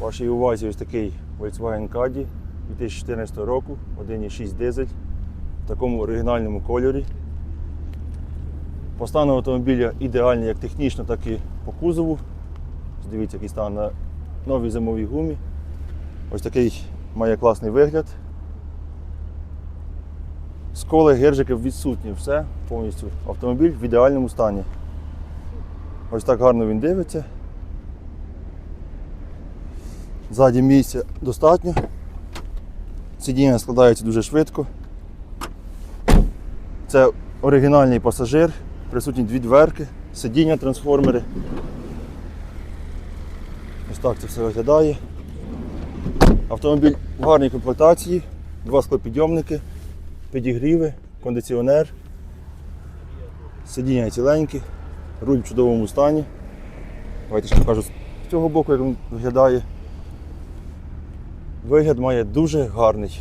Вашій увазі ось такий Volkswagen Caddy 2014 року, 1,6 дизель в такому оригінальному кольорі. По стану автомобіля ідеальний як технічно, так і по кузову. Дивіться, який стан на новій зимовій гумі. Ось такий має класний вигляд. Сколи, гержики відсутні, все повністю. Автомобіль в ідеальному стані. Ось так гарно він дивиться. Ззаді місця достатньо. Сидіння складається дуже швидко. Це оригінальний пасажир, присутні дві дверки, сидіння, трансформери. Ось так це все виглядає. Автомобіль в гарній комплектації, два склопідйомники, підігріви, кондиціонер, сидіння ціленькі, руль в чудовому стані. Давайте ще покажу з цього боку, як він виглядає. Вигляд має дуже гарний.